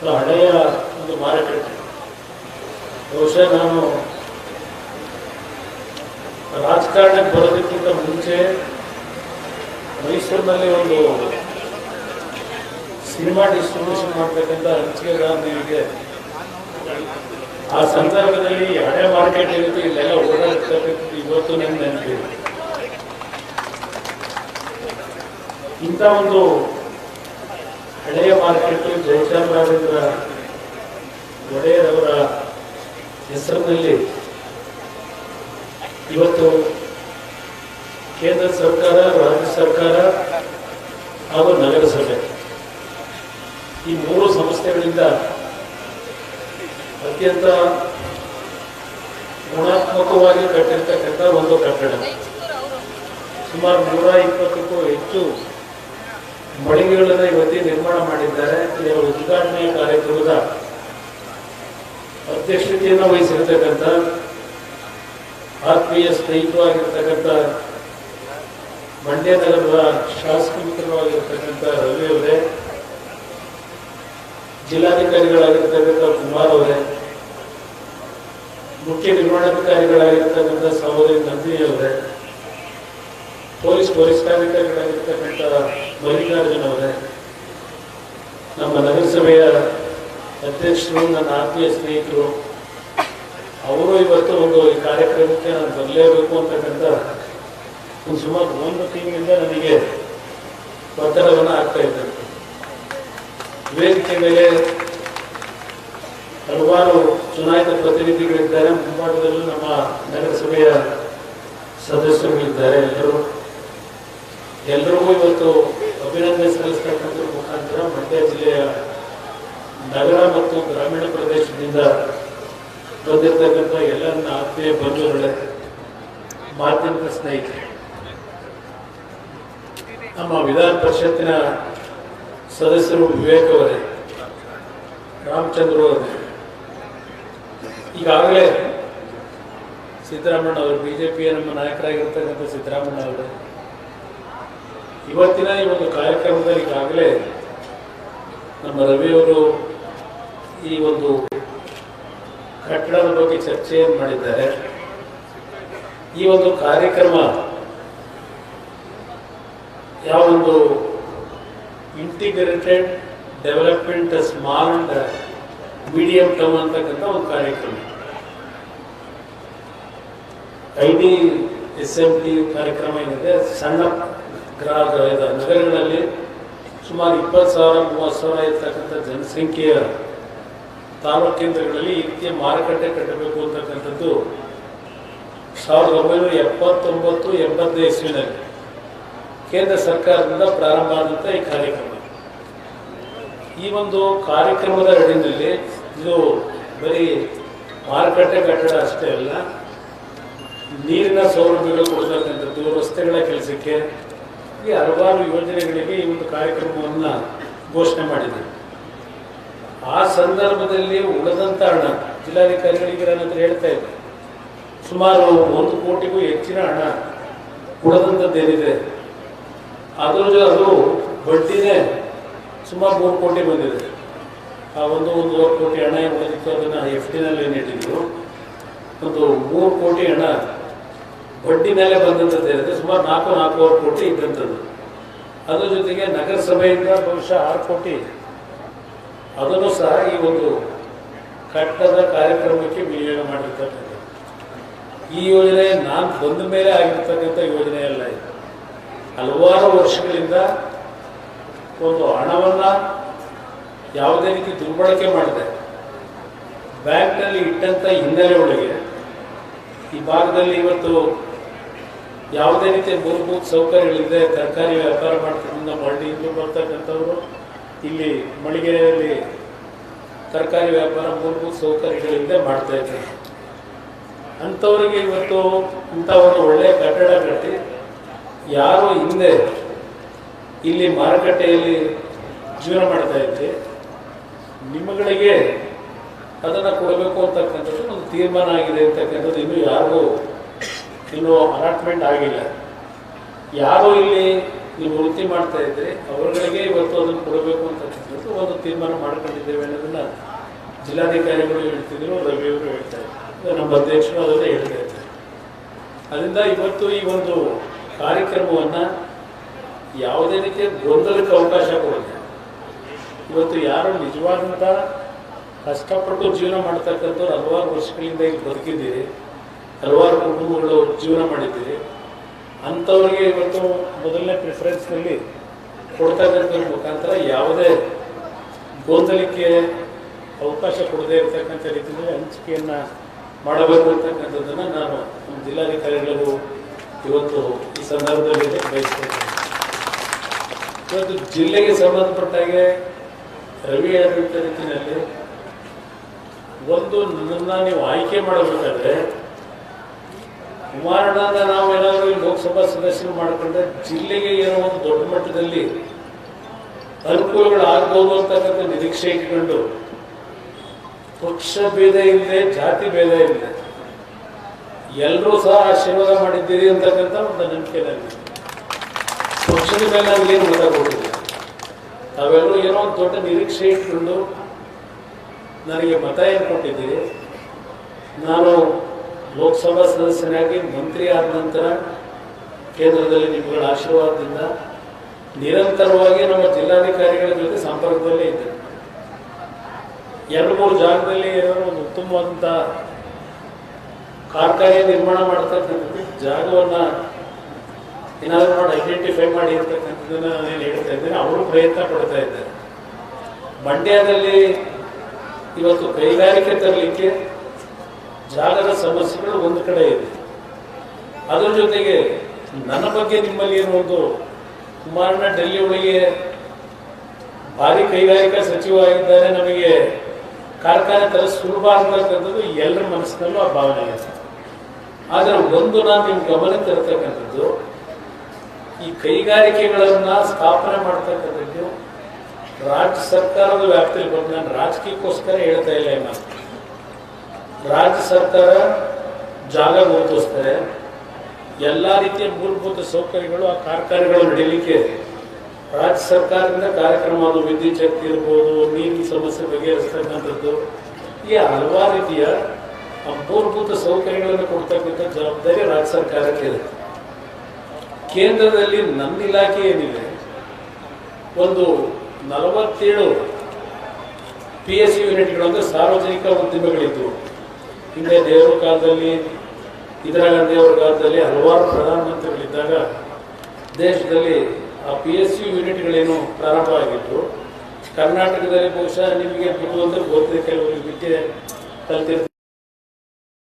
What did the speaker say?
ಒಂದು ಹಳೆಯ ಒಂದು ಮಾರುಕಟ್ಟೆ. ಬಹುಶಃ ನಾನು ರಾಜಕಾರಣಕ್ಕೆ ಬರೋದಕ್ಕಿಂತ ಮುಂಚೆ ಮೈಸೂರಿನಲ್ಲಿ ಒಂದು ಸಿನಿಮಾ ಡಿಸ್ಟ್ರಿಬ್ಯೂಷನ್ ಮಾಡ್ಬೇಕಂತ ಹಂಚಿಕೆಗಾರನಿಗೆ ಆ ಸಂದರ್ಭದಲ್ಲಿ ಹಳೆ ಮಾರ್ಕೆಟ್ ಇರುತ್ತೆ, ಇಲ್ಲೆಲ್ಲ ಓಡಾಡ್ತಕ್ಕಂಥದ್ದು ಇವತ್ತು ನಿಮ್ಮ ನೆನಪಿದೆ. ಇಂಥ ಒಂದು ಮಾರ್ಕೆಟ್ ಜಯಚಾಮರಾಜೇಂದ್ರ ಒಡೆಯರವರ ಹೆಸರಿನಲ್ಲಿ ಇವತ್ತು ಕೇಂದ್ರ ಸರ್ಕಾರ, ರಾಜ್ಯ ಸರ್ಕಾರ ಹಾಗೂ ನಗರಸಭೆ ಈ ಮೂರು ಸಂಸ್ಥೆಗಳಿಂದ ಅತ್ಯಂತ ಗುಣಾತ್ಮಕವಾಗಿ ಕಟ್ಟಿರ್ತಕ್ಕಂಥ ಒಂದು ಕಟ್ಟಡ. ಸುಮಾರು ನೂರ ಇಪ್ಪತ್ತಕ್ಕೂ ಹೆಚ್ಚು ಮಳಿಗೆಗಳನ್ನು ಇವತ್ತಿ ನಿರ್ಮಾಣ ಮಾಡಿದ್ದಾರೆ ಇದರ ಉದ್ಘಾಟನೆಯ ಕಾರ್ಯಕ್ರಮದ ಅಧ್ಯಕ್ಷತೆಯನ್ನು ವಹಿಸಿರ್ತಕ್ಕಂಥ ಆತ್ಮೀಯ ಸ್ನೇಹಿತವಾಗಿರ್ತಕ್ಕಂಥ ಮಂಡ್ಯ ನಗರದ ಶಾಸಕ ಮಿತ್ರವಾಗಿರ್ತಕ್ಕಂಥ ರವಿ ಅವರೇ, ಜಿಲ್ಲಾಧಿಕಾರಿಗಳಾಗಿರ್ತಕ್ಕಂಥ ಕುಮಾರ್ ಅವರೇ, ಮುಖ್ಯ ನಿರ್ಮಾಣಾಧಿಕಾರಿಗಳಾಗಿರ್ತಕ್ಕಂಥ ಸಹೋದರಿ ನಂದಿನಿ ಅವರೇ, ಪೊಲೀಸ್ ವರಿಷ್ಠಾಧಿಕಾರಿಗಳಾಗಿರ್ತಕ್ಕಂಥ ಮಲ್ಲಿಕಾರ್ಜುನ್ ಅವರೇ ನಮ್ಮ ನಗರಸಭೆಯ ಅಧ್ಯಕ್ಷರು, ನನ್ನ ಆತ್ಮೀಯ ಸ್ನೇಹಿತರು, ಅವರು ಇವತ್ತು ಒಂದು ಈ ಕಾರ್ಯಕ್ರಮಕ್ಕೆ ನಾನು ಬರಲೇಬೇಕು ಅಂತಕ್ಕಂಥ ಒಂದು ಸುಮಾರು ಒಂದು ತಿಂಗಳಿಂದ ನನಗೆ ಒತ್ತಡವನ್ನು ಆಗ್ತಾ ಇದ್ದಾರೆ. ವೇದಿಕೆ ಮೇಲೆ ಹಲವಾರು ಚುನಾಯಿತ ಪ್ರತಿನಿಧಿಗಳಿದ್ದಾರೆ. ಮುಂಭಾಗದಲ್ಲೂ ನಮ್ಮ ನಗರಸಭೆಯ ಸದಸ್ಯರುಗಳಿದ್ದಾರೆ ಎಲ್ಲರೂ. ಎಲ್ಲರಿಗೂ ಇವತ್ತು ಅಭಿನಂದನೆ ಮುಖಾಂತರ ಮಂಡ್ಯ ಜಿಲ್ಲೆಯ ನಗರ ಮತ್ತು ಗ್ರಾಮೀಣ ಪ್ರದೇಶದಿಂದ ಬಂದಿರತಕ್ಕಂಥ ಎಲ್ಲ ನನ್ನ ಆತ್ಮೀಯ ಬಂಧುಗಳೇ ಮಾಧ್ಯಮದ ಸ್ನೇಹಿತರೆ, ನಮ್ಮ ವಿಧಾನ ಪರಿಷತ್ತಿನ ಸದಸ್ಯರು ವಿವೇಕ್ ಅವರೇ, ರಾಮಚಂದ್ರ ಅವರೇ, ಈಗಾಗಲೇ ಸಿದ್ದರಾಮಣ್ಣ ಅವರು ಬಿಜೆಪಿಯ ನಮ್ಮ ನಾಯಕರಾಗಿರ್ತಕ್ಕಂಥ ಸಿದ್ದರಾಮಣ್ಣ ಅವರೇ, ಇವತ್ತಿನ ಈ ಒಂದು ಕಾರ್ಯಕ್ರಮದಲ್ಲಿ ಈಗಾಗಲೇ ನಮ್ಮ ರವಿಯವರು ಈ ಒಂದು ಕಟ್ಟಡದ ಬಗ್ಗೆ ಚರ್ಚೆಯನ್ನು ಮಾಡಿದ್ದಾರೆ. ಈ ಒಂದು ಕಾರ್ಯಕ್ರಮ ಯಾವೊಂದು integrated development and medium term ಅಂತಕ್ಕಂಥ ಒಂದು ಕಾರ್ಯಕ್ರಮ. I D S M T ಕಾರ್ಯಕ್ರಮ ಏನಿದೆ, ಸಣ್ಣ ಗ್ರಾಹಕ ನಗರಗಳಲ್ಲಿ ಸುಮಾರು ಇಪ್ಪತ್ತು ಸಾವಿರ, ಮೂವತ್ತು ಸಾವಿರ ಇರತಕ್ಕಂಥ ಜನಸಂಖ್ಯೆಯ ತಾಲೂಕು ಕೇಂದ್ರಗಳಲ್ಲಿ ಈ ರೀತಿಯ ಮಾರುಕಟ್ಟೆ ಕಟ್ಟಬೇಕು ಅಂತಕ್ಕಂಥದ್ದು ಸಾವಿರದ ಒಂಬೈನೂರ ಎಪ್ಪತ್ತೊಂಬತ್ತು, ಎಂಬತ್ತನೇ ಇಸ್ವಿನಲ್ಲಿ ಕೇಂದ್ರ ಸರ್ಕಾರದಿಂದ ಪ್ರಾರಂಭ ಆದಂಥ ಈ ಕಾರ್ಯಕ್ರಮ. ಈ ಒಂದು ಕಾರ್ಯಕ್ರಮದ ಅಡಿನಲ್ಲಿ ಇದು ಬರೀ ಮಾರುಕಟ್ಟೆ ಕಟ್ಟಡ ಅಷ್ಟೇ ಅಲ್ಲ, ನೀರಿನ ಸೌಲಭ್ಯಗಳು ಕೊಡ್ತಕ್ಕಂಥದ್ದು, ರಸ್ತೆಗಳ ಕೆಲಸಕ್ಕೆ ಈ ಹಲವಾರು ಯೋಜನೆಗಳಿಗೆ ಈ ಒಂದು ಕಾರ್ಯಕ್ರಮವನ್ನು ಘೋಷಣೆ ಮಾಡಿದೆ. ಆ ಸಂದರ್ಭದಲ್ಲಿ ಉಳಿದಂಥ ಹಣ ಜಿಲ್ಲಾಧಿಕಾರಿಗಳಿಗೆ ನಾನು ಹೇಳ್ತಾ ಇದ್ದೆ. ಸುಮಾರು ಒಂದು ಕೋಟಿಗೂ ಹೆಚ್ಚಿನ ಹಣ ಉಳಿದಂಥದ್ದೇನಿದೆ ಅದರ ಅದು ಬಡ್ಡಿನೇ ಸುಮಾರು ಮೂರು ಕೋಟಿ ಬಂದಿದೆ. ಆ ಒಂದು ಒಂದೂವರೆ ಕೋಟಿ ಹಣ ಏನು ಉಳಿದಿತ್ತು, ಅದನ್ನು ಎಫ್ ಡಿನಲ್ಲಿ ಏನು ಇಟ್ಟಿದ್ರು ಒಂದು ಮೂರು ಕೋಟಿ ಹಣ ಬಡ್ಡಿ ಮೇಲೆ ಬಂದಂಥದ್ದು ಇರುತ್ತೆ ಸುಮಾರು ನಾಲ್ಕು, ನಾಲ್ಕೂವರೆ ಕೋಟಿ ಇದ್ದಂಥದ್ದು. ಅದ್ರ ಜೊತೆಗೆ ನಗರಸಭೆಯಿಂದ ಬಹುಶಃ ಆರು ಕೋಟಿ ಅದನ್ನು ಸಹ ಈ ಒಂದು ಕಟ್ಟದ ಕಾರ್ಯಕ್ರಮಕ್ಕೆ ವಿನಿಯೋಗ ಮಾಡಿರ್ತಕ್ಕಂಥದ್ದು. ಈ ಯೋಜನೆ ನಾನು ಬಂದ ಮೇಲೆ ಆಗಿರ್ತಕ್ಕಂಥ ಯೋಜನೆ ಅಲ್ಲ ಇದು. ಹಲವಾರು ವರ್ಷಗಳಿಂದ ಒಂದು ಹಣವನ್ನು ಯಾವುದೇ ರೀತಿ ದುರ್ಬಳಕೆ ಮಾಡಿದೆ. ಬ್ಯಾಂಕ್ನಲ್ಲಿ ಇಟ್ಟಂಥ ಹಿನ್ನೆಲೆ ಒಳಗೆ ಈ ಭಾಗದಲ್ಲಿ ಇವತ್ತು ಯಾವುದೇ ರೀತಿಯ ಮೂಲಭೂತ ಸೌಕರ್ಯಗಳಿದೆ ತರಕಾರಿ ವ್ಯಾಪಾರ ಮಾಡ್ತಿದ್ದ ಮಳ್ಳಿಯಿಂದ ಬರ್ತಕ್ಕಂಥವರು, ಇಲ್ಲಿ ಮಳಿಗೆಯಲ್ಲಿ ತರಕಾರಿ ವ್ಯಾಪಾರ ಮೂಲಭೂತ ಸೌಕರ್ಯಗಳಿಂದ ಮಾಡ್ತಾ ಇದ್ದಾರೆ. ಅಂಥವರಿಗೆ ಇವತ್ತು ಇಂಥ ಒಂದು ಒಳ್ಳೆಯ ಕಟ್ಟಡ ಕಟ್ಟಿ, ಯಾರು ಹಿಂದೆ ಇಲ್ಲಿ ಮಾರುಕಟ್ಟೆಯಲ್ಲಿ ಜೀವನ ಮಾಡ್ತಾ ಇದ್ದೆ ನಿಮ್ಮಗಳಿಗೆ ಅದನ್ನು ಕೊಡಬೇಕು ಅಂತಕ್ಕಂಥದ್ದು ಒಂದು ತೀರ್ಮಾನ ಆಗಿದೆ ಅಂತಕ್ಕಂಥದ್ದು ಇನ್ನೂ ಯಾರಿಗೂ ಇನ್ನೂ ಅಲಾಟ್ಮೆಂಟ್ ಆಗಿಲ್ಲ. ಯಾರು ಇಲ್ಲಿ ನೀವು ವೃತ್ತಿ ಮಾಡ್ತಾ ಇದ್ರೆ ಅವರುಗಳಿಗೆ ಇವತ್ತು ಅದನ್ನು ಕೊಡಬೇಕು ಅಂತ ಒಂದು ತೀರ್ಮಾನ ಮಾಡ್ಕೊಂಡಿದ್ದೇವೆ ಅನ್ನೋದನ್ನ ಜಿಲ್ಲಾಧಿಕಾರಿಗಳು ಹೇಳ್ತಿದ್ರು, ರವಿಯವರು ಹೇಳ್ತಾ ಇದ್ರು. ನಮ್ಮ ಅಧ್ಯಕ್ಷರು ಅದನ್ನೇ ಹೇಳ್ತಾ ಇದ್ದಾರೆ. ಅದರಿಂದ ಇವತ್ತು ಈ ಒಂದು ಕಾರ್ಯಕ್ರಮವನ್ನು ಯಾವುದೇ ರೀತಿಯ ಗೊಂದಲಕ್ಕೆ ಅವಕಾಶ ಕೊಡುತ್ತೆ ಇವತ್ತು ಯಾರು ನಿಜವಾದಂಥ ಕಷ್ಟಪಟ್ಟು ಜೀವನ ಮಾಡ್ತಕ್ಕಂಥವ್ರು ಹಲವಾರು ವರ್ಷಗಳಿಂದ ಇಲ್ಲಿ ಬದುಕಿದ್ದೀರಿ. ಹಲವಾರು ಕುಟುಂಬಗಳು ಜೀವನ ಮಾಡಿದ್ದೀರಿ. ಅಂಥವ್ರಿಗೆ ಇವತ್ತು ಮೊದಲನೇ ಪ್ರಿಫರೆನ್ಸ್ನಲ್ಲಿ ಕೊಡ್ತಕ್ಕಂಥ ಮುಖಾಂತರ ಯಾವುದೇ ಗೊಂದಲಕ್ಕೆ ಅವಕಾಶ ಕೊಡದೇ ಇರತಕ್ಕಂಥ ರೀತಿಯಲ್ಲಿ ಹಂಚಿಕೆಯನ್ನು ಮಾಡಬೇಕು ಅಂತಕ್ಕಂಥದ್ದನ್ನು ನಾನು ನಮ್ಮ ಜಿಲ್ಲಾಧಿಕಾರಿಗಳಿಗೂ ಇವತ್ತು ಈ ಸಂದರ್ಭದಲ್ಲಿ ಬಯಸ್ತೇನೆ ಇವತ್ತು ಜಿಲ್ಲೆಗೆ ಸಂಬಂಧಪಟ್ಟಾಗೆ ರವಿ ಆಡಳಿತ ರೀತಿಯಲ್ಲಿ ಒಂದು ನನ್ನನ್ನು ನೀವು ಆಯ್ಕೆ ಮಾಡಬೇಕಾದ್ರೆ ಕುಮಾರಣ್ಣನ ನಾವು ಏನಾದರೂ ಈ ಲೋಕಸಭಾ ಸದಸ್ಯರು ಮಾಡಿಕೊಂಡ್ರೆ ಜಿಲ್ಲೆಗೆ ಏನೋ ಒಂದು ದೊಡ್ಡ ಮಟ್ಟದಲ್ಲಿ ಅನುಕೂಲಗಳು ಆಗ್ಬೋದು ಅಂತಕ್ಕಂಥ ನಿರೀಕ್ಷೆ ಇಟ್ಕೊಂಡು ಪಕ್ಷ ಭೇದ ಇಲ್ಲದೆ, ಜಾತಿ ಭೇದ ಇಲ್ಲದೆ ಎಲ್ಲರೂ ಸಹ ಆಶೀರ್ವಾದ ಮಾಡಿದ್ದೀರಿ ಅಂತಕ್ಕಂಥ ಒಂದು ನಂಬಿಕೆ ನನಗೆ ಪಕ್ಷದ ಮೇಲೆ ನನಗೇನು ಗೊತ್ತಾಗೋದಿಲ್ಲ ತಾವೆಲ್ಲರೂ ಏನೋ ಒಂದು ದೊಡ್ಡ ನಿರೀಕ್ಷೆ ಇಟ್ಕೊಂಡು ನನಗೆ ಮತ ಏನು ಕೊಟ್ಟಿದ್ದೀರಿ? ನಾನು ಲೋಕಸಭಾ ಸದಸ್ಯನಾಗಿ ಮಂತ್ರಿ ಆದ ನಂತರ ಕೇಂದ್ರದಲ್ಲಿ ನಿಮ್ಮಗಳ ಆಶೀರ್ವಾದದಿಂದ ನಿರಂತರವಾಗಿ ನಮ್ಮ ಜಿಲ್ಲಾಧಿಕಾರಿಗಳ ಜೊತೆ ಸಂಪರ್ಕದಲ್ಲೇ ಇದ್ದೆ. ಎರಡು ಮೂರು ಜಾಗದಲ್ಲಿ ಏನಾದ್ರು ಒಂದು ಉತ್ತಮವಾದಂಥ ಕಾರ್ಖಾನೆ ನಿರ್ಮಾಣ ಮಾಡ್ತಕ್ಕಂಥದ್ದು, ಜಾಗವನ್ನು ಏನಾದರೂ ನೋಡಿ ಐಡೆಂಟಿಫೈ ಮಾಡಿ ಇರ್ತಕ್ಕಂಥದ್ದನ್ನು ನಾನೇನು ಹೇಳ್ತಾ ಇದ್ದೇನೆ, ಅವರು ಪ್ರಯತ್ನ ಪಡ್ತಾ ಇದ್ದಾರೆ. ಮಂಡ್ಯದಲ್ಲಿ ಇವತ್ತು ಕೈಗಾರಿಕೆ ತರಲಿಕ್ಕೆ ಜಾಗದ ಸಮಸ್ಯೆಗಳು ಒಂದು ಕಡೆ ಇದೆ. ಅದರ ಜೊತೆಗೆ ನನ್ನ ಬಗ್ಗೆ ನಿಮ್ಮಲ್ಲಿ ಏನೋ ಒಂದು ಕುಮಾರಣ್ಣ ಡೆಲ್ಲಿ ಒಳಗೆ ಭಾರಿ ಕೈಗಾರಿಕಾ ಸಚಿವ ಆಗಿದ್ದಾರೆ. ನಮಗೆ ಕಾರ್ಖಾನೆ ತರ ಸುಲಭ ಅಂತಕ್ಕಂಥದ್ದು ಎಲ್ಲರ ಮನಸ್ಸಿನಲ್ಲೂ ಆ ಭಾವನೆ ಇದೆ. ಆದರೆ ಒಂದು ನಾನು ನಿಮ್ಮ ಗಮನ ತರ್ತಕ್ಕಂಥದ್ದು, ಈ ಕೈಗಾರಿಕೆಗಳನ್ನು ಸ್ಥಾಪನೆ ಮಾಡ್ತಕ್ಕಂಥದ್ದು ರಾಜ್ಯ ಸರ್ಕಾರದ ವ್ಯಾಪ್ತಿಯಲ್ಲಿ ಬಂದು ನಾನು ರಾಜಕೀಯಕ್ಕೋಸ್ಕರ ಹೇಳ್ತಾ ಇಲ್ಲ ಏನಾದ್ರು ರಾಜ್ಯ ಸರ್ಕಾರ ಜಾಗ ಗುರುತಿಸ್ತಾರೆ. ಎಲ್ಲ ರೀತಿಯ ಮೂಲಭೂತ ಸೌಕರ್ಯಗಳು ಆ ಕಾರ್ಖಾನೆಗಳು ನಡೀಲಿಕ್ಕೆ ರಾಜ್ಯ ಸರ್ಕಾರದಿಂದ ಕಾರ್ಯಕ್ರಮ ಅದು ವಿದ್ಯುತ್ ಶಕ್ತಿ ಇರ್ಬೋದು, ನೀರಿನ ಸಮಸ್ಯೆ ಬಗೆಹರಿಸ್ತಕ್ಕಂಥದ್ದು, ಈ ಹಲವಾರು ರೀತಿಯ ಮೂಲಭೂತ ಸೌಕರ್ಯಗಳನ್ನು ಕೊಡ್ತಕ್ಕಂಥ ಜವಾಬ್ದಾರಿ ರಾಜ್ಯ ಸರ್ಕಾರಕ್ಕೆ ಇದೆ. ಕೇಂದ್ರದಲ್ಲಿ ನನ್ನ ಇಲಾಖೆ ಏನಿದೆ, ಒಂದು ನಲವತ್ತೇಳು ಪಿ ಎಸ್ ಯುನಿಟ್ಗಳು ಅಂದರೆ ಸಾರ್ವಜನಿಕ ಉದ್ದಿಮೆಗಳಿದ್ದು ಹಿಂದೆ ದೇವರ ಕಾಲದಲ್ಲಿ, ಇಂದಿರಾ ಗಾಂಧಿ ಅವರ ಕಾಲದಲ್ಲಿ ಹಲವಾರು ಪ್ರಧಾನಮಂತ್ರಿಗಳಿದ್ದಾಗ ದೇಶದಲ್ಲಿ ಆ ಪಿ ಎಸ್ ಯು ಯೂನಿಟ್ಗಳೇನು ಪ್ರಾರಂಭ ಆಗಿತ್ತು ಕರ್ನಾಟಕದಲ್ಲಿ ಬಹುಶಃ ನಿಮಗೆ ಬಿಟ್ಟು ಅಂದರೆ ಗೊತ್ತಿದೆ ಕೆಲವರಿಗೆ ಬಿಟ್ಟೆ ಕಲ್ತಿರ್ತಾರೆ.